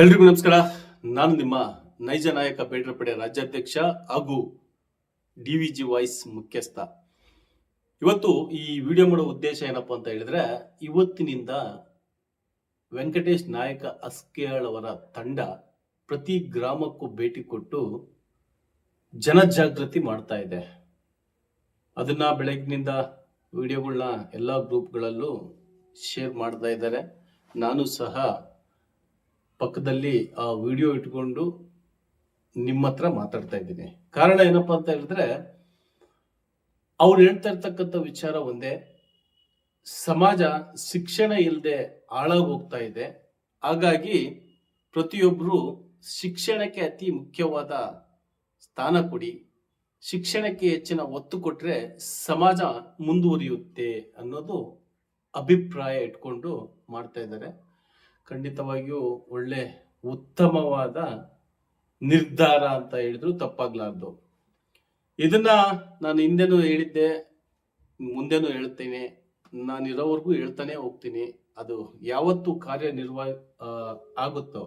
ಎಲ್ರಿಗೂ ನಮಸ್ಕಾರ. ನಾನು ನಿಮ್ಮ ನೈಜ ನಾಯಕ ಬೇಡ್ರ ಪಡೆ ರಾಜ್ಯಾಧ್ಯಕ್ಷ ಹಾಗೂ ಡಿ ವಿ ಜಿ ವಾಯ್ಸ್ ಮುಖ್ಯಸ್ಥ. ಇವತ್ತು ಈ ವಿಡಿಯೋ ಮಾಡೋ ಉದ್ದೇಶ ಏನಪ್ಪಾ ಅಂತ ಹೇಳಿದ್ರೆ, ಇವತ್ತಿನಿಂದ ವೆಂಕಟೇಶ್ ನಾಯಕ ಅವರ ತಂಡ ಪ್ರತಿ ಗ್ರಾಮಕ್ಕೂ ಭೇಟಿ ಕೊಟ್ಟು ಜನಜಾಗೃತಿ ಮಾಡ್ತಾ ಇದೆ. ಅದನ್ನ ಬೆಳಗ್ಗಿನಿಂದ ವಿಡಿಯೋಗಳನ್ನ ಎಲ್ಲ ಗ್ರೂಪ್ಗಳಲ್ಲೂ ಶೇರ್ ಮಾಡ್ತಾ ಇದ್ದಾರೆ. ನಾನು ಸಹ ಪಕ್ಕದಲ್ಲಿ ಆ ವಿಡಿಯೋ ಇಟ್ಕೊಂಡು ನಿಮ್ಮ ಹತ್ರ ಮಾತಾಡ್ತಾ ಇದ್ದೀನಿ. ಕಾರಣ ಏನಪ್ಪಾ ಅಂತ ಹೇಳಿದ್ರೆ, ಅವ್ರು ಹೇಳ್ತಾ ಇರ್ತಕ್ಕಂಥ ವಿಚಾರ ಒಂದೇ, ಸಮಾಜ ಶಿಕ್ಷಣ ಇಲ್ಲದೆ ಹಾಳಾಗೋಗ್ತಾ ಇದೆ. ಹಾಗಾಗಿ ಪ್ರತಿಯೊಬ್ಬರು ಶಿಕ್ಷಣಕ್ಕೆ ಅತಿ ಮುಖ್ಯವಾದ ಸ್ಥಾನ ಕೊಡಿ. ಶಿಕ್ಷಣಕ್ಕೆ ಹೆಚ್ಚಿನ ಒತ್ತು ಕೊಟ್ಟರೆ ಸಮಾಜ ಮುಂದುವರಿಯುತ್ತೆ ಅನ್ನೋದು ಅಭಿಪ್ರಾಯ ಇಟ್ಕೊಂಡು ಮಾಡ್ತಾ ಇದ್ದಾರೆ. ಖಂಡಿತವಾಗಿಯೂ ಒಳ್ಳೆ ಉತ್ತಮವಾದ ನಿರ್ಧಾರ ಅಂತ ಹೇಳಿದ್ರು ತಪ್ಪಾಗ್ಲಾರ್ದು. ಇದನ್ನ ನಾನು ಹಿಂದೆನೂ ಹೇಳಿದ್ದೆ, ಮುಂದೆನೂ ಹೇಳ್ತೇನೆ. ನಾನು ಇರೋವರೆಗೂ ಹೇಳ್ತಾನೆ ಹೋಗ್ತೀನಿ. ಅದು ಯಾವತ್ತು ಕಾರ್ಯನಿರ್ವ ಆಗುತ್ತೋ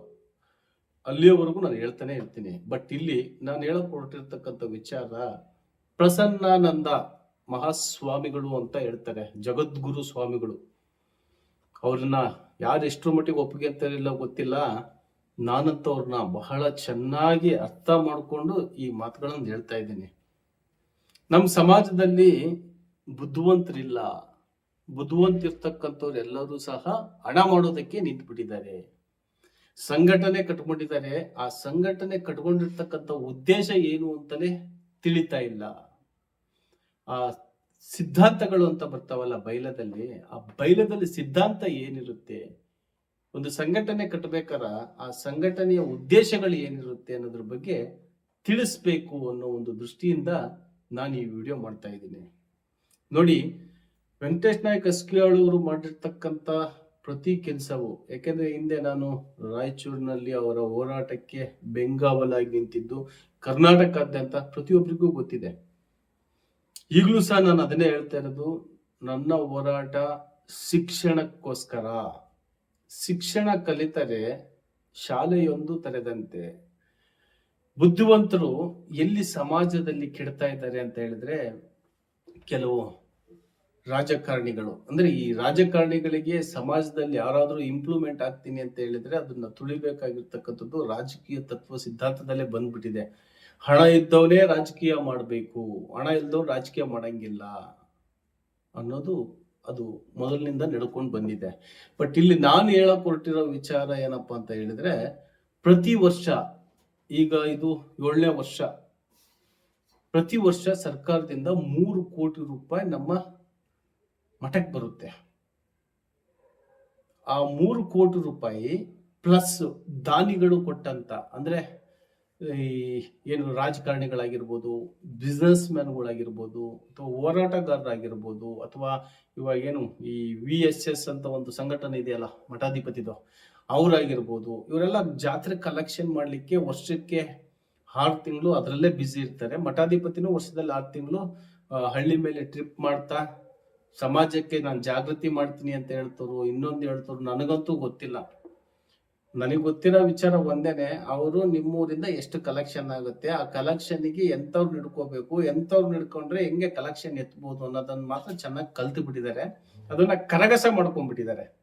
ಅಲ್ಲಿಯವರೆಗೂ ನಾನು ಹೇಳ್ತಾನೆ ಇರ್ತೀನಿ. ಬಟ್ ಇಲ್ಲಿ ನಾನು ಹೇಳಕ್ ಹೊರಟಿರ್ತಕ್ಕಂಥ ವಿಚಾರ ಪ್ರಸನ್ನಾನಂದ ಮಹಾಸ್ವಾಮಿಗಳು ಅಂತ ಹೇಳ್ತಾರೆ, ಜಗದ್ಗುರು ಸ್ವಾಮಿಗಳು. ಅವ್ರನ್ನ ಯಾರು ಎಷ್ಟರ ಮಟ್ಟಿಗೆ ಒಪ್ಪಿಗೆ ಅಂತಾರಿಲ್ಲ ಗೊತ್ತಿಲ್ಲ. ನಾನಂತೂ ಅವ್ರನ್ನ ಬಹಳ ಚೆನ್ನಾಗಿ ಅರ್ಥ ಮಾಡಿಕೊಂಡು ಈ ಮಾತುಗಳನ್ನು ಹೇಳ್ತಾ ಇದ್ದೀನಿ. ನಮ್ಮ ಸಮಾಜದಲ್ಲಿ ಬುದ್ಧಿವಂತರಿಲ್ಲ. ಬುದ್ಧಿವಂತಿರ್ತಕ್ಕಂಥವ್ರು ಎಲ್ಲರೂ ಸಹ ಹಣ ಮಾಡೋದಕ್ಕೆ ನಿಂತು ಬಿಟ್ಟಿದ್ದಾರೆ ಸಂಘಟನೆ ಕಟ್ಕೊಂಡಿದ್ದಾರೆ. ಆ ಸಂಘಟನೆ ಕಟ್ಕೊಂಡಿರ್ತಕ್ಕಂಥ ಉದ್ದೇಶ ಏನು ಅಂತಲೇ ತಿಳಿತಾ ಇಲ್ಲ. ಆ ಸಿದ್ಧಾಂತಗಳು ಅಂತ ಬರ್ತಾವಲ್ಲ ಬೈಲದಲ್ಲಿ, ಆ ಬೈಲದಲ್ಲಿ ಸಿದ್ಧಾಂತ ಏನಿರುತ್ತೆ? ಒಂದು ಸಂಘಟನೆ ಕಟ್ಟಬೇಕಾರ ಆ ಸಂಘಟನೆಯ ಉದ್ದೇಶಗಳು ಏನಿರುತ್ತೆ ಅನ್ನೋದ್ರ ಬಗ್ಗೆ ತಿಳಿಸ್ಬೇಕು ಅನ್ನೋ ಒಂದು ದೃಷ್ಟಿಯಿಂದ ನಾನು ಈ ವಿಡಿಯೋ ಮಾಡ್ತಾ ಇದ್ದೀನಿ. ನೋಡಿ, ವೆಂಕಟೇಶ್ ನಾಯಕ್ ಅಸ್ಕಿಯಾಳು ಅವರು ಮಾಡಿರ್ತಕ್ಕಂಥ ಪ್ರತಿ ಕೆಲಸವು, ಯಾಕೆಂದ್ರೆ ಹಿಂದೆ ನಾನು ರಾಯಚೂರಿನಲ್ಲಿ ಅವರ ಹೋರಾಟಕ್ಕೆ ಬೆಂಗಾವಲಾಗಿ ನಿಂತಿದ್ದು ಕರ್ನಾಟಕಾದ್ಯಂತ ಪ್ರತಿಯೊಬ್ಬರಿಗೂ ಗೊತ್ತಿದೆ. ಈಗಲೂ ಸಹ ನಾನು ಅದನ್ನೇ ಹೇಳ್ತಾ ಇರೋದು, ನನ್ನ ಹೋರಾಟ ಶಿಕ್ಷಣಕ್ಕೋಸ್ಕರ. ಶಿಕ್ಷಣ ಕಲಿತರೆ ಶಾಲೆಯೊಂದು ತೆರೆದಂತೆ ಬುದ್ಧಿವಂತರು ಎಲ್ಲಿ ಸಮಾಜದಲ್ಲಿ ಕೆಡ್ತಾ ಇದ್ದಾರೆ ಅಂತ ಹೇಳಿದ್ರೆ ಕೆಲವು ರಾಜಕಾರಣಿಗಳು. ಅಂದ್ರೆ ಈ ರಾಜಕಾರಣಿಗಳಿಗೆ ಸಮಾಜದಲ್ಲಿ ಯಾರಾದರೂ ಇಂಪ್ರೂವ್ಮೆಂಟ್ ಆಗ್ತೀನಿ ಅಂತ ಹೇಳಿದ್ರೆ ಅದನ್ನ ತುಳಿಬೇಕಾಗಿರ್ತಕ್ಕಂಥದ್ದು ರಾಜಕೀಯ ತತ್ವ ಸಿದ್ಧಾಂತದಲ್ಲೇ ಬಂದ್ಬಿಟ್ಟಿದೆ. ಹಣ ಇದ್ದವನೇ ರಾಜಕೀಯ ಮಾಡಬೇಕು, ಹಣ ಇಲ್ದವ್ರು ರಾಜಕೀಯ ಮಾಡಂಗಿಲ್ಲ ಅನ್ನೋದು ಅದು ಮೊದಲಿನಿಂದ ನಡ್ಕೊಂಡು ಬಂದಿದೆ. ಬಟ್ ಇಲ್ಲಿ ನಾನು ಹೇಳಕ್ ಹೊರಟಿರೋ ವಿಚಾರ ಏನಪ್ಪಾ ಅಂತ ಹೇಳಿದ್ರೆ, ಪ್ರತಿ ವರ್ಷ, ಈಗ ಇದು ಏಳನೇ ವರ್ಷ, ಪ್ರತಿ ವರ್ಷ ಸರ್ಕಾರದಿಂದ ಮೂರು ಕೋಟಿ ರೂಪಾಯಿ ನಮ್ಮ ಮಠಕ್ಕೆ ಬರುತ್ತೆ. ಆ ಮೂರು ಕೋಟಿ ರೂಪಾಯಿ ಪ್ಲಸ್ ದಾನಿಗಳು ಕೊಟ್ಟಂತ, ಅಂದ್ರೆ ಈ ಏನು ರಾಜಕಾರಣಿಗಳಾಗಿರ್ಬೋದು ಬಿಸ್ನೆಸ್ ಮ್ಯಾನ್ಗಳಾಗಿರ್ಬೋದು ಅಥವಾ ಹೋರಾಟಗಾರರಾಗಿರ್ಬೋದು, ಅಥವಾ ಇವಾಗ ಏನು ಈ ವಿ ಎಸ್ ಎಸ್ ಅಂತ ಒಂದು ಸಂಘಟನೆ ಇದೆಯಲ್ಲ, ಮಠಾಧಿಪತಿದು, ಅವರಾಗಿರ್ಬೋದು, ಇವರೆಲ್ಲ ಜಾತ್ರೆ ಕಲೆಕ್ಷನ್ ಮಾಡಲಿಕ್ಕೆ ವರ್ಷಕ್ಕೆ ಆರು ತಿಂಗಳು ಅದರಲ್ಲೇ ಬ್ಯುಸಿ ಇರ್ತಾರೆ. ಮಠಾಧಿಪತಿನೂ ವರ್ಷದಲ್ಲಿ ಆರು ತಿಂಗಳು ಹಳ್ಳಿ ಮೇಲೆ ಟ್ರಿಪ್ ಮಾಡ್ತಾ, ಸಮಾಜಕ್ಕೆ ನಾನು ಜಾಗೃತಿ ಮಾಡ್ತೀನಿ ಅಂತ ಹೇಳ್ತವ್ರು ಇನ್ನೊಂದು ಹೇಳ್ತವ್ರು ನನಗಂತೂ ಗೊತ್ತಿಲ್ಲ. ನನಗೆ ಗೊತ್ತಿರೋ ವಿಚಾರ ಒಂದೇನೆ, ಅವರು ನಿಮ್ಮೂರಿಂದ ಎಷ್ಟು ಕಲೆಕ್ಷನ್ ಆಗುತ್ತೆ, ಆ ಕಲೆಕ್ಷನ್ಗೆ ಎಂಥವ್ರು ಹಿಡ್ಕೋಬೇಕು ಎಂತವ್ರು ಹಿಡ್ಕೊಂಡ್ರೆ ಹೆಂಗೆ ಕಲೆಕ್ಷನ್ ಎತ್ಬೋದು ಅನ್ನೋದನ್ನ ಮಾತ್ರ ಚೆನ್ನಾಗಿ ಕಲ್ತು ಬಿಟ್ಟಿದ್ದಾರೆ. ಅದನ್ನ ಕರಗಸ ಮಾಡ್ಕೊಂಡ್ಬಿಟ್ಟಿದ್ದಾರೆ.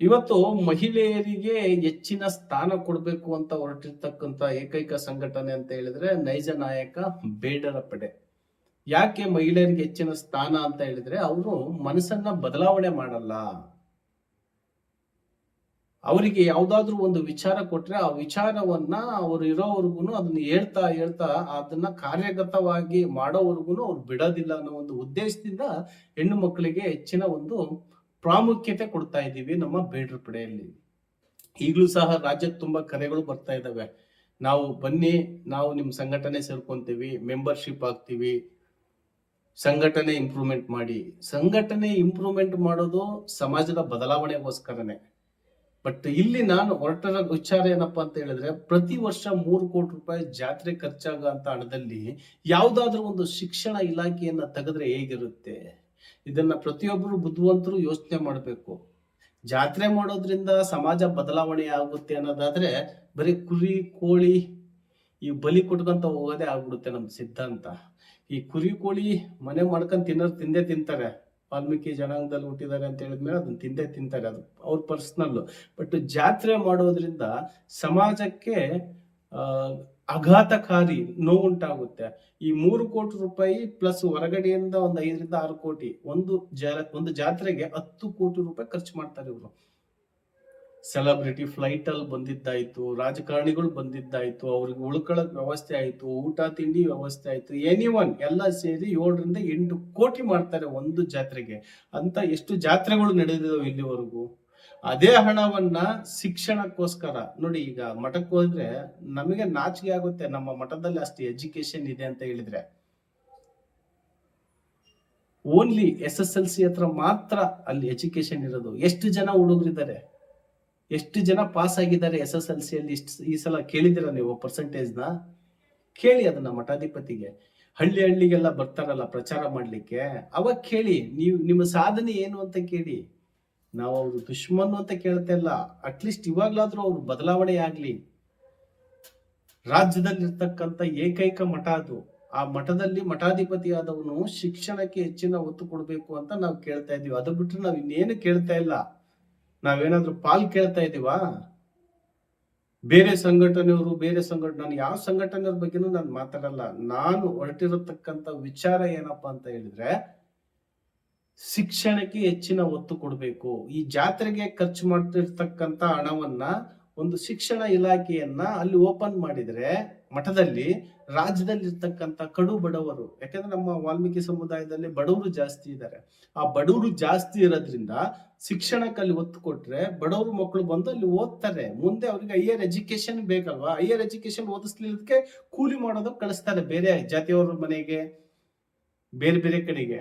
ಇವತ್ತು ಮಹಿಳೆಯರಿಗೆ ಹೆಚ್ಚಿನ ಸ್ಥಾನ ಕೊಡಬೇಕು ಅಂತ ಹೊರಟಿರ್ತಕ್ಕಂಥ ಏಕೈಕ ಸಂಘಟನೆ ಅಂತ ಹೇಳಿದ್ರೆ ನೈಜ ನಾಯಕ ಬೇಡರ ಪಡೆ. ಯಾಕೆ ಮಹಿಳೆಯರಿಗೆ ಹೆಚ್ಚಿನ ಸ್ಥಾನ ಅಂತ ಹೇಳಿದ್ರೆ, ಅವರು ಮನಸ್ಸನ್ನ ಬದಲಾವಣೆ ಮಾಡಲ್ಲ. ಅವರಿಗೆ ಯಾವುದಾದ್ರೂ ಒಂದು ವಿಚಾರ ಕೊಟ್ರೆ ಆ ವಿಚಾರವನ್ನ ಅವ್ರು ಇರೋವರೆಗೂ ಅದನ್ನ ಹೇಳ್ತಾ ಹೇಳ್ತಾ ಅದನ್ನ ಕಾರ್ಯಗತವಾಗಿ ಮಾಡೋವರೆಗೂ ಅವ್ರು ಬಿಡೋದಿಲ್ಲ ಅನ್ನೋ ಒಂದು ಉದ್ದೇಶದಿಂದ ಹೆಣ್ಣು ಮಕ್ಕಳಿಗೆ ಹೆಚ್ಚಿನ ಒಂದು ಪ್ರಾಮುಖ್ಯತೆ ಕೊಡ್ತಾ ಇದ್ದೀವಿ ನಮ್ಮ ಬೇಡ್ರ ಪಡೆಯಲ್ಲಿ. ಈಗಲೂ ಸಹ ರಾಜ್ಯಕ್ಕೆ ತುಂಬಾ ಕರೆಗಳು ಬರ್ತಾ ಇದಾವೆ. ನಾವು ಬನ್ನಿ, ನಾವು ನಿಮ್ಮ ಸಂಘಟನೆ ಸೇರ್ಕೊಂತೀವಿ ಮೆಂಬರ್ಶಿಪ್ ಆಗ್ತೀವಿ ಸಂಘಟನೆ ಇಂಪ್ರೂವ್ಮೆಂಟ್ ಮಾಡಿ. ಸಂಘಟನೆ ಇಂಪ್ರೂವ್ಮೆಂಟ್ ಮಾಡೋದು ಸಮಾಜದ ಬದಲಾವಣೆಗೋಸ್ಕರನೇ. ಬಟ್ ಇಲ್ಲಿ ನಾನು ಹೊರಟರ ವಿಚಾರ ಏನಪ್ಪಾ ಅಂತ ಹೇಳಿದ್ರೆ, ಪ್ರತಿ ವರ್ಷ ಮೂರು ಕೋಟಿ ರೂಪಾಯಿ ಜಾತ್ರೆ ಖರ್ಚಾಗಂತ ಹಣದಲ್ಲಿ ಯಾವ್ದಾದ್ರೂ ಒಂದು ಶಿಕ್ಷಣ ಇಲಾಖೆಯನ್ನ ತೆಗೆದ್ರೆ ಹೇಗಿರುತ್ತೆ? ಇದನ್ನ ಪ್ರತಿಯೊಬ್ಬರು ಬುದ್ಧಿವಂತರು ಯೋಚನೆ ಮಾಡಬೇಕು. ಜಾತ್ರೆ ಮಾಡೋದ್ರಿಂದ ಸಮಾಜ ಬದಲಾವಣೆ ಆಗುತ್ತೆ ಅನ್ನೋದಾದ್ರೆ ಬರೀ ಕುರಿ, ಕೋಳಿ, ಈ ಬಲಿ ಕೊಟ್ಕೊಂತ ಹೋಗೋದೇ ಆಗ್ಬಿಡುತ್ತೆ ನಮ್ ಸಿದ್ಧಾಂತ. ಈ ಕುರಿ, ಕೋಳಿ ಮನೆ ಮಾಡ್ಕೊಂಡ್ ತಿನ್ನೋರು ತಿಂದೇ ತಿಂತಾರೆ. ವಾಲ್ಮೀಕಿ ಜನಾಂಗದಲ್ಲಿ ಹುಟ್ಟಿದ್ದಾರೆ ಅಂತ ಹೇಳಿದ್ಮೇಲೆ ಅದನ್ನ ತಿಂದೇ ತಿಂತಾರೆ. ಅದು ಅವ್ರ ಪರ್ಸನಲ್ ಬಟ್ ಜಾತ್ರೆ ಮಾಡೋದ್ರಿಂದ ಸಮಾಜಕ್ಕೆ, ಆ, ಆಘಾತಕಾರಿ ನೋವುಂಟಾಗುತ್ತೆ ಈ ಮೂರು ಕೋಟಿ ರೂಪಾಯಿ ಪ್ಲಸ್ ಹೊರಗಡೆಯಿಂದ ಒಂದು ಐದರಿಂದ ಆರು ಕೋಟಿ, ಒಂದು ಜಾ ಒಂದು ಜಾತ್ರೆಗೆ ಹತ್ತು ಕೋಟಿ ರೂಪಾಯಿ ಖರ್ಚು ಮಾಡ್ತಾರೆ ಇವರು. ಸೆಲೆಬ್ರಿಟಿ ಫ್ಲೈಟ್ ಅಲ್ಲಿ ಬಂದಿದ್ದಾಯ್ತು, ರಾಜಕಾರಣಿಗಳು ಬಂದಿದ್ದಾಯ್ತು, ಅವ್ರಿಗೆ ಉಳ್ಕೊಳ್ಳೋಕ್ ವ್ಯವಸ್ಥೆ ಆಯ್ತು, ಊಟ, ತಿಂಡಿ ವ್ಯವಸ್ಥೆ ಆಯ್ತು ಎನಿ ಒನ್ ಎಲ್ಲ ಸೇರಿ ಏಳರಿಂದ ಎಂಟು ಕೋಟಿ ಮಾಡ್ತಾರೆ ಒಂದು ಜಾತ್ರೆಗೆ. ಅಂತ ಎಷ್ಟು ಜಾತ್ರೆಗಳು ನಡೆದಿದಾವೆ ಇಲ್ಲಿವರೆಗೂ. ಅದೇ ಹಣವನ್ನ ಶಿಕ್ಷಣಕ್ಕೋಸ್ಕರ, ನೋಡಿ ಈಗ ಮಠಕ್ಕೆ ಹೋದ್ರೆ ನಮಗೆ ನಾಚಿಕೆ ಆಗುತ್ತೆ, ನಮ್ಮ ಮಠದಲ್ಲಿ ಅಷ್ಟು ಎಜುಕೇಶನ್ ಇದೆ ಅಂತ ಹೇಳಿದ್ರೆ. Only S S L C ಹತ್ರ ಮಾತ್ರ ಅಲ್ಲಿ ಎಜುಕೇಶನ್ ಇರೋದು. ಎಷ್ಟು ಜನ ಹುಡುಗರಿದ್ದಾರೆ? ಎಷ್ಟು ಜನ ಪಾಸ್ ಆಗಿದ್ದಾರೆ ಎಸ್ ಎಸ್ ಎಲ್ ಸಿ ಅಲ್ಲಿ ಇಷ್ಟ್- ಈ ಸಲ ಕೇಳಿದಿರ ನೀವು ಪರ್ಸೆಂಟೇಜ್ನ? ಕೇಳಿ ಅದನ್ನ ಮಠಾಧಿಪತಿಗೆ. ಹಳ್ಳಿ ಹಳ್ಳಿಗೆಲ್ಲ ಬರ್ತಾರಲ್ಲ ಪ್ರಚಾರ ಮಾಡ್ಲಿಕ್ಕೆ. ಅವಾಗ ಕೇಳಿ, ನೀವು, ನಿಮ್ಮ ಸಾಧನೆ ಏನು ಅಂತ ಕೇಳಿ. ನಾವು ಅವ್ರು ದುಶ್ಮನ್ ಅಂತ ಕೇಳ್ತಾ ಇಲ್ಲ. ಅಟ್ಲೀಸ್ಟ್ ಇವಾಗ್ಲಾದ್ರೂ ಅವ್ರು ಬದಲಾವಣೆ ಆಗ್ಲಿ. ರಾಜ್ಯದಲ್ಲಿರ್ತಕ್ಕಂಥ ಏಕೈಕ ಮಠ ಅದು. ಆ ಮಠದಲ್ಲಿ ಮಠಾಧಿಪತಿಯಾದವನು ಶಿಕ್ಷಣಕ್ಕೆ ಹೆಚ್ಚಿನ ಒತ್ತು ಕೊಡಬೇಕು ಅಂತ ನಾವು ಕೇಳ್ತಾ ಇದೀವಿ ಅದು ಬಿಟ್ರೆ ನಾವು ಇನ್ನೇನು ಕೇಳ್ತಾ ಇಲ್ಲ. ನಾವೇನಾದ್ರೂ ಪಾಲ್ ಕೇಳ್ತಾ ಇದ್ದೀವಾ ಬೇರೆ ಸಂಘಟನೆಯವರು, ಬೇರೆ ಸಂಘಟನೆ, ನಾನು ಯಾವ ಸಂಘಟನೆಯವ್ರ ಬಗ್ಗೆನೂ ನಾನು ಮಾತಾಡಲ್ಲ. ನಾನು ಹೊರಟಿರತಕ್ಕಂತ ವಿಚಾರ ಏನಪ್ಪಾ ಅಂತ ಹೇಳಿದ್ರೆ, ಶಿಕ್ಷಣಕ್ಕೆ ಹೆಚ್ಚಿನ ಒತ್ತು ಕೊಡಬೇಕು. ಈ ಜಾತ್ರೆಗೆ ಖರ್ಚು ಮಾಡ್ತಿರ್ತಕ್ಕಂತ ಹಣವನ್ನ ಒಂದು ಶಿಕ್ಷಣ ಇಲಾಖೆಯನ್ನ ಅಲ್ಲಿ ಓಪನ್ ಮಾಡಿದ್ರೆ ಮಠದಲ್ಲಿ ರಾಜ್ಯದಲ್ಲಿ ಇರ್ತಕ್ಕಂಥ ಕಡು ಬಡವರು, ಯಾಕಂದ್ರೆ ನಮ್ಮ ವಾಲ್ಮೀಕಿ ಸಮುದಾಯದಲ್ಲಿ ಬಡವರು ಜಾಸ್ತಿ ಇದ್ದಾರೆ ಆ ಬಡವರು ಜಾಸ್ತಿ ಇರೋದ್ರಿಂದ ಶಿಕ್ಷಣಕ್ಕೆ ಅಲ್ಲಿ ಒತ್ತು ಕೊಟ್ರೆ ಬಡವರು ಮಕ್ಕಳು ಬಂದು ಅಲ್ಲಿ ಓದ್ತಾರೆ. ಮುಂದೆ ಅವ್ರಿಗೆ ಹೈಯರ್ ಎಜುಕೇಶನ್ ಬೇಕಲ್ವಾ? ಹೈಯರ್ ಎಜುಕೇಶನ್ ಓದಿಸ್ಲಿಕ್ಕೆ ಕೂಲಿ ಮಾಡೋದಕ್ಕೆ ಕಳಿಸ್ತಾರೆ ಬೇರೆ ಜಾತಿಯವ್ರ ಮನೆಗೆ, ಬೇರೆ ಬೇರೆ ಕಡೆಗೆ.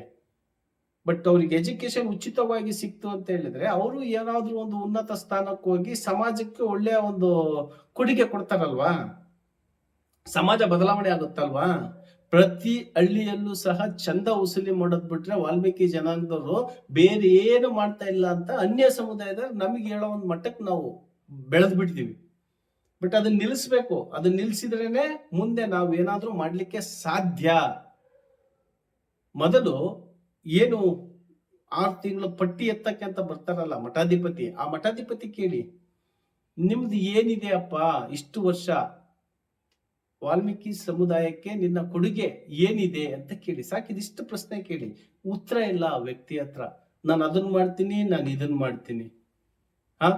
ಬಟ್ ಅವ್ರಿಗೆ ಎಜುಕೇಶನ್ ಉಚಿತವಾಗಿ ಸಿಕ್ತು ಅಂತ ಹೇಳಿದ್ರೆ ಅವರು ಏನಾದ್ರೂ ಒಂದು ಉನ್ನತ ಸ್ಥಾನಕ್ಕೆ ಹೋಗಿ ಸಮಾಜಕ್ಕೆ ಒಳ್ಳೆಯ ಒಂದು ಕೊಡುಗೆ ಕೊಡ್ತಾರಲ್ವಾ? ಸಮಾಜ ಬದಲಾವಣೆ ಆಗುತ್ತಲ್ವಾ? ಪ್ರತಿ ಹಳ್ಳಿಯಲ್ಲೂ ಸಹ ಚಂದ ವಸೂಲಿ ಮಾಡೋದ್ ಬಿಟ್ರೆ ವಾಲ್ಮೀಕಿ ಜನಾಂಗದವರು ಬೇರೆ ಏನು ಮಾಡ್ತಾ ಇಲ್ಲ ಅಂತ ಅನ್ಯ ಸಮುದಾಯದ ನಮಗೆ ಹೇಳೋ ಒಂದು ಮಟ್ಟಕ್ಕೆ ನಾವು ಬೆಳೆದ್ ಬಿಟ್ಟಿದೀವಿ. ಬಟ್ ಅದನ್ನ ನಿಲ್ಲಿಸ್ಬೇಕು. ಅದನ್ನ ನಿಲ್ಸಿದ್ರೇನೆ ಮುಂದೆ ನಾವು ಏನಾದ್ರೂ ಮಾಡ್ಲಿಕ್ಕೆ ಸಾಧ್ಯ. ಮೊದಲು ಏನು ಆರು ತಿಂಗಳ ಪಟ್ಟಿ ಎತ್ತಕ್ಕೆ ಅಂತ ಬರ್ತಾರಲ್ಲ ಮಠಾಧಿಪತಿ, ಆ ಮಠಾಧಿಪತಿ ಕೇಳಿ, ನಿಮ್ದು ಏನಿದೆ ಅಪ್ಪ? ಇಷ್ಟು ವರ್ಷ ವಾಲ್ಮೀಕಿ ಸಮುದಾಯಕ್ಕೆ ನಿನ್ನ ಕೊಡುಗೆ ಏನಿದೆ? ಅಂತ ಕೇಳಿ ಸಾಕಿದಿಷ್ಟು ಪ್ರಶ್ನೆ ಕೇಳಿ. ಉತ್ತರ ಇಲ್ಲ ಆ ವ್ಯಕ್ತಿ ಹತ್ರ. ನಾನು ಅದನ್ನ ಮಾಡ್ತೀನಿ, ನಾನು ಇದನ್ನ ಮಾಡ್ತೀನಿ. ಆ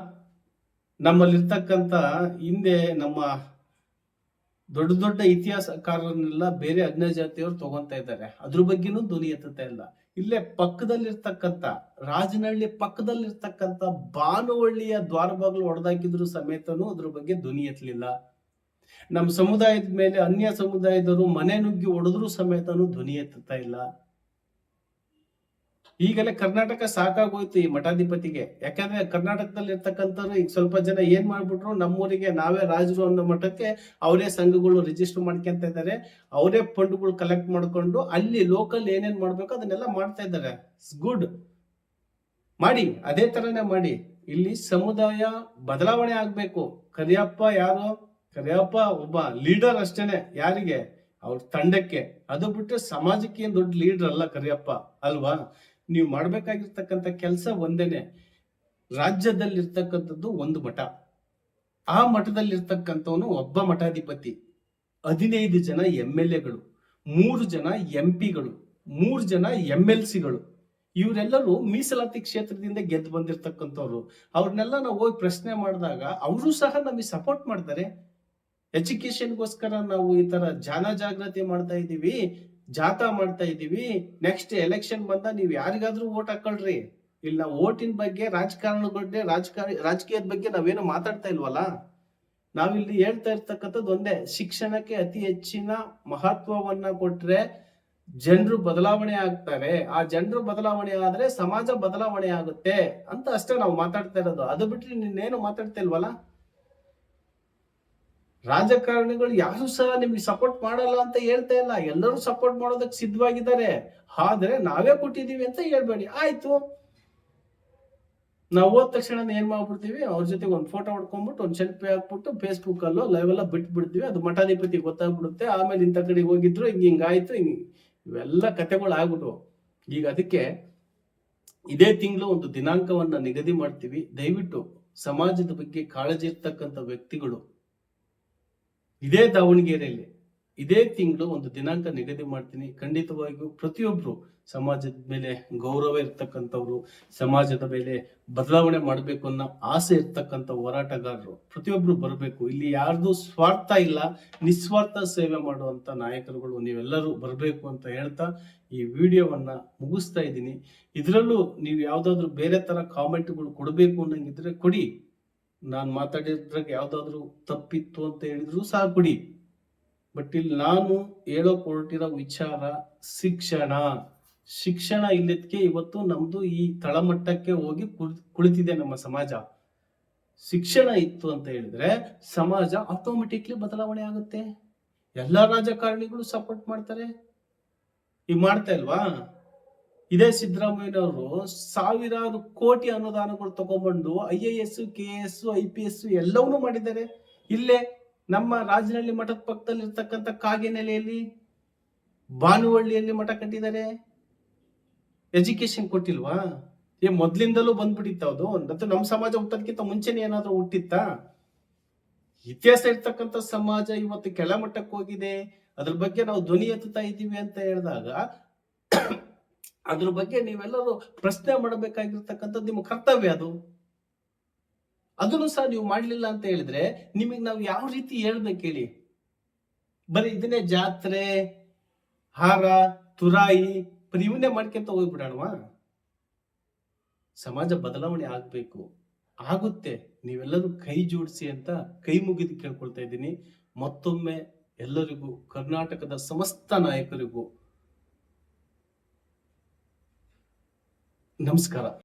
ನಮ್ಮಲ್ಲಿರ್ತಕ್ಕಂಥ ಹಿಂದೆ ನಮ್ಮ ದೊಡ್ಡ ದೊಡ್ಡ ಇತಿಹಾಸಕಾರರನ್ನೆಲ್ಲ ಬೇರೆ ಅನ್ಯ ಜಾತಿಯವರು ತಗೊಂತ ಇದ್ದಾರೆ. ಅದ್ರ ಬಗ್ಗೆನೂ ಧ್ವನಿ ಎತ್ತುತ್ತಾ ಇಲ್ಲ ಇಲ್ಲೇ ಪಕ್ಕದಲ್ಲಿರ್ತಕ್ಕಂಥ, ರಾಜನಹಳ್ಳಿ ಪಕ್ಕದಲ್ಲಿರ್ತಕ್ಕಂಥ ಬಾನುವಳ್ಳಿಯ ದ್ವಾರಬಾಗ್ಲು ಒಡೆದಾಕಿದ್ರು ಸಮೇತನೂ ಅದ್ರ ಬಗ್ಗೆ ಧ್ವನಿ ಎತ್ತಲಿಲ್ಲ. ನಮ್ಮ ಸಮುದಾಯದ ಮೇಲೆ ಅನ್ಯ ಸಮುದಾಯದವರು ಮನೆ ನುಗ್ಗಿ ಹೊಡೆದ್ರು ಸಮೇತನೂ ಧ್ವನಿ ಎತ್ತುತ್ತಾ ಇಲ್ಲ. ಈಗಲೇ ಕರ್ನಾಟಕ ಸಾಕಾಗೋಯ್ತು ಈ ಮಠಾಧಿಪತಿಗೆ. ಯಾಕಂದ್ರೆ ಕರ್ನಾಟಕದಲ್ಲಿ ಇರ್ತಕ್ಕಂಥವ್ರು ಈಗ ಸ್ವಲ್ಪ ಜನ ಏನ್ ಮಾಡ್ಬಿಟ್ರು, ನಮ್ಮೂರಿಗೆ ನಾವೇ ರಾಜರು ಅನ್ನೋ ಮಠಕ್ಕೆ ಅವರೇ ಸಂಘಗಳು ರಿಜಿಸ್ಟರ್ ಮಾಡ್ಕೊಂತ ಇದ್ದಾರೆ ಅವರೇ ಫಂಡ್ಗಳು ಕಲೆಕ್ಟ್ ಮಾಡ್ಕೊಂಡು ಅಲ್ಲಿ ಲೋಕಲ್ ಏನೇನ್ ಮಾಡ್ಬೇಕು ಅದನ್ನೆಲ್ಲ ಮಾಡ್ತಾ ಇದ್ದಾರೆ ಗುಡ್ ಮಾಡಿ, ಅದೇ ತರನೇ ಮಾಡಿ. ಇಲ್ಲಿ ಸಮುದಾಯ ಬದಲಾವಣೆ ಆಗ್ಬೇಕು. ಕರಿಯಪ್ಪ ಯಾರು? ಕರಿಯಪ್ಪ ಒಬ್ಬ ಲೀಡರ್ ಅಷ್ಟೇನೆ ಯಾರಿಗೆ? ಅವ್ರ ತಂಡಕ್ಕೆ. ಅದು ಬಿಟ್ರೆ ಸಮಾಜಕ್ಕೆ ಏನ್ ದೊಡ್ಡ ಲೀಡರ್ ಅಲ್ಲ ಕರಿಯಪ್ಪ, ಅಲ್ವಾ? ನೀವು ಮಾಡ್ಬೇಕಾಗಿರ್ತಕ್ಕಂಥ ಕೆಲಸ ಒಂದೇನೆ. ರಾಜ್ಯದಲ್ಲಿರ್ತಕ್ಕಂಥದ್ದು ಒಂದು ಮಠ. ಆ ಮಠದಲ್ಲಿರ್ತಕ್ಕಂಥವನು ಒಬ್ಬ ಮಠಾಧಿಪತಿ. ಹದಿನೈದು ಜನ ಎಂ ಎಲ್ ಎಗಳು, ಮೂರು ಜನ ಎಂ ಪಿಗಳು, ಮೂರು ಜನ ಎಂ ಎಲ್ ಸಿಗಳು. ಇವರೆಲ್ಲರೂ ಮೀಸಲಾತಿ ಕ್ಷೇತ್ರದಿಂದ ಗೆದ್ದು ಬಂದಿರತಕ್ಕಂಥವ್ರು. ಅವ್ರನ್ನೆಲ್ಲ ನಾವು ಹೋಗಿ ಪ್ರಶ್ನೆ ಮಾಡಿದಾಗ ಅವರು ಸಹ ನಮಗೆ ಸಪೋರ್ಟ್ ಮಾಡ್ತಾರೆ. ಎಜುಕೇಶನ್ಗೋಸ್ಕರ ನಾವು ಈ ತರ ಜನ ಜಾಗೃತಿ ಮಾಡ್ತಾ ಇದೀವಿ ಜಾಥಾ ಮಾಡ್ತಾ ಇದ್ದೀವಿ. ನೆಕ್ಸ್ಟ್ ಎಲೆಕ್ಷನ್ ಬಂದ ನೀವ್ ಯಾರಿಗಾದ್ರೂ ಓಟ್ ಹಾಕೊಳ್ರಿ. ಇಲ್ಲ ಓಟಿನ ಬಗ್ಗೆ ರಾಜಕಾರಣ ಬಗ್ಗೆ, ರಾಜಕಾರ, ರಾಜಕೀಯದ ಬಗ್ಗೆ ನಾವೇನು ಮಾತಾಡ್ತಾ ಇಲ್ವಲ್ಲ? ನಾವಿಲ್ಲಿ ಹೇಳ್ತಾ ಇರ್ತಕ್ಕಂಥದ್ದು ಒಂದೇ, ಶಿಕ್ಷಣಕ್ಕೆ ಅತಿ ಹೆಚ್ಚಿನ ಮಹತ್ವವನ್ನ ಕೊಟ್ರೆ ಜನರು ಬದಲಾವಣೆ ಆಗ್ತಾರೆ. ಆ ಜನರು ಬದಲಾವಣೆ ಆದ್ರೆ ಸಮಾಜ ಬದಲಾವಣೆ ಆಗುತ್ತೆ ಅಂತ ಅಷ್ಟೇ ನಾವು ಮಾತಾಡ್ತಾ ಇರೋದು. ಅದು ಬಿಟ್ರೆ ನಿನ್ನೇನು ಮಾತಾಡ್ತಾ ಇಲ್ವಲ್ಲ? ರಾಜಕಾರಣಿಗಳು ಯಾರು ಸಹ ನಿಮ್ಗೆ ಸಪೋರ್ಟ್ ಮಾಡಲ್ಲ ಅಂತ ಹೇಳ್ತಾ ಇಲ್ಲ. ಎಲ್ಲರೂ ಸಪೋರ್ಟ್ ಮಾಡೋದಕ್ಕೆ ಸಿದ್ಧವಾಗಿದ್ದಾರೆ. ಆದ್ರೆ ನಾವೇ ಕೊಟ್ಟಿದೀವಿ ಅಂತ ಹೇಳ್ಬೇಡಿ. ಆಯ್ತು. ನಾವು ಹೋದ ತಕ್ಷಣ ಏನ್ ಮಾಡ್ಬಿಡ್ತೀವಿ? ಅವ್ರ ಜೊತೆಗೆ ಒಂದು ಫೋಟೋ ಹೊಡ್ಕೊಂಡ್ಬಿಟ್ಟು, ಒಂದು ಸೆಲ್ಫಿ ಹಾಕ್ಬಿಟ್ಟು ಫೇಸ್ಬುಕ್ ಅಲ್ಲೋ ಲೈವ್ ಎಲ್ಲ ಬಿಟ್ಬಿಡ್ತೀವಿ. ಅದು ಮಠಾಧಿಪತಿ ಗೊತ್ತಾಗ್ಬಿಡುತ್ತೆ. ಆಮೇಲೆ ಇಂಥ ಕಡೆ ಹೋಗಿದ್ರು, ಹಿಂಗ್ ಹಿಂಗಾಯ್ತು ಹಿಂಗ್ ಇವೆಲ್ಲ ಕತೆಗಳು ಆಗ್ಬಿಟ್ಟು ಈಗ ಅದಕ್ಕೆ ಇದೇ ತಿಂಗಳು ಒಂದು ದಿನಾಂಕವನ್ನ ನಿಗದಿ ಮಾಡ್ತೀವಿ. ದಯವಿಟ್ಟು ಸಮಾಜದ ಬಗ್ಗೆ ಕಾಳಜಿ ಇರ್ತಕ್ಕಂಥ ವ್ಯಕ್ತಿಗಳು ಇದೇ ದಾವಣಗೆರೆಯಲ್ಲಿ ಇದೇ ತಿಂಗಳು ಒಂದು ದಿನಾಂಕ ನಿಗದಿ ಮಾಡ್ತೀನಿ. ಖಂಡಿತವಾಗಿಯೂ ಪ್ರತಿಯೊಬ್ರು ಸಮಾಜದ ಮೇಲೆ ಗೌರವ ಇರ್ತಕ್ಕಂಥವ್ರು, ಸಮಾಜದ ಮೇಲೆ ಬದಲಾವಣೆ ಮಾಡಬೇಕು ಅನ್ನೋ ಆಸೆ ಇರ್ತಕ್ಕಂಥ ಹೋರಾಟಗಾರರು ಪ್ರತಿಯೊಬ್ರು ಬರಬೇಕು. ಇಲ್ಲಿ ಯಾರ್ದು ಸ್ವಾರ್ಥ ಇಲ್ಲ, ನಿಸ್ವಾರ್ಥ ಸೇವೆ ಮಾಡುವಂತ ನಾಯಕರುಗಳು ನೀವೆಲ್ಲರೂ ಬರಬೇಕು ಅಂತ ಹೇಳ್ತಾ ಈ ವಿಡಿಯೋವನ್ನ ಮುಗಿಸ್ತಾ ಇದ್ದೀನಿ. ಇದರಲ್ಲೂ ನೀವು ಯಾವ್ದಾದ್ರು ಬೇರೆ ತರ ಕಾಮೆಂಟ್ಗಳು ಕೊಡಬೇಕು ಅನ್ನಂಗಿದ್ರೆ ಕೊಡಿ. ನಾನು ಮಾತಾಡಿದ್ರಾಗ ಯಾವ್ದಾದ್ರು ತಪ್ಪಿತ್ತು ಅಂತ ಹೇಳಿದ್ರು ಸಹ ಕೊಡಿ ಬಟ್ ಇಲ್ಲಿ ನಾನು ಹೇಳೋಕ್ ಹೊರಟಿರೋ ವಿಚಾರ ಶಿಕ್ಷಣ. ಶಿಕ್ಷಣ ಇಲ್ಲದಕ್ಕೆ ಇವತ್ತು ನಮ್ದು ಈ ತಳಮಟ್ಟಕ್ಕೆ ಹೋಗಿ ಕುಳ್- ಕುಳಿತಿದೆ ನಮ್ಮ ಸಮಾಜ. ಶಿಕ್ಷಣ ಇತ್ತು ಅಂತ ಹೇಳಿದ್ರೆ ಸಮಾಜ ಆಟೋಮೆಟಿಕ್ಲಿ ಬದಲಾವಣೆ ಆಗುತ್ತೆ. ಎಲ್ಲಾ ರಾಜಕಾರಣಿಗಳು ಸಪೋರ್ಟ್ ಮಾಡ್ತಾರೆ. ಈಗ ಮಾಡ್ತಾ ಇಲ್ವಾ? ಇದೇ ಸಿದ್ದರಾಮಯ್ಯನವರು ಸಾವಿರಾರು ಕೋಟಿ ಅನುದಾನಗಳು ತಗೊಂಡ್ಬಂದು I A S, K S, I P S ಎಲ್ಲವನ್ನೂ ಮಾಡಿದ್ದಾರೆ. ಇಲ್ಲೇ ನಮ್ಮ ರಾಜನಹಳ್ಳಿ ಮಠದ ಪಕ್ಕದಲ್ಲಿ ಇರ್ತಕ್ಕಂಥ ಕಾಗೆನೆಲೆಯಲ್ಲಿ ಭಾನುವಳ್ಳಿಯಲ್ಲಿ ಮಠ ಕಟ್ಟಿದ್ದಾರೆ. ಎಜುಕೇಶನ್ ಕೊಟ್ಟಿಲ್ವಾ? ಏ, ಮೊದ್ಲಿಂದಲೂ ಬಂದ್ಬಿಟ್ಟಿತ್ತು ಅದು. ಮತ್ತೆ ನಮ್ಮ ಸಮಾಜ ಹುಟ್ಟೋದಕ್ಕಿಂತ ಮುಂಚೆನೆ ಏನಾದರೂ ಹುಟ್ಟಿತ್ತಾ? ಇತಿಹಾಸ ಇರ್ತಕ್ಕಂಥ ಸಮಾಜ ಇವತ್ತು ಕೆಳಮಟ್ಟಕ್ಕೆ ಹೋಗಿದೆ. ಅದ್ರ ಬಗ್ಗೆ ನಾವು ಧ್ವನಿ ಎತ್ತುತ್ತಾ ಇದ್ದೀವಿ ಅಂತ ಹೇಳಿದಾಗ ಅದ್ರ ಬಗ್ಗೆ ನೀವೆಲ್ಲರೂ ಪ್ರಶ್ನೆ ಮಾಡಬೇಕಾಗಿರ್ತಕ್ಕಂಥದ್ದು ನಿಮ್ಮ ಕರ್ತವ್ಯ ಅದು. ಅದನ್ನು ಸಹ ನೀವು ಮಾಡ್ಲಿಲ್ಲ ಅಂತ ಹೇಳಿದ್ರೆ ನಿಮಗೆ ನಾವು ಯಾವ ರೀತಿ ಹೇಳ್ಬೇಕು ಹೇಳಿ ಬರೀ ಇದನ್ನೇ ಜಾತ್ರೆ, ಹಾರ, ತುರಾಯಿ, ಬರೀ ಇವನ್ನೇ ಮಾಡ್ಕೊಂತ ಹೋಗ್ಬಿಡೋಣವಾ? ಸಮಾಜ ಬದಲಾವಣೆ ಆಗ್ಬೇಕು. ಆಗುತ್ತೆ. ನೀವೆಲ್ಲರೂ ಕೈ ಜೋಡಿಸಿ ಅಂತ ಕೈ ಮುಗಿದು ಕೇಳ್ಕೊಳ್ತಾ ಇದ್ದೀನಿ. ಮತ್ತೊಮ್ಮೆ ಎಲ್ಲರಿಗೂ, ಕರ್ನಾಟಕದ ಸಮಸ್ತ ನಾಯಕರಿಗೂ ನಮಸ್ಕಾರ.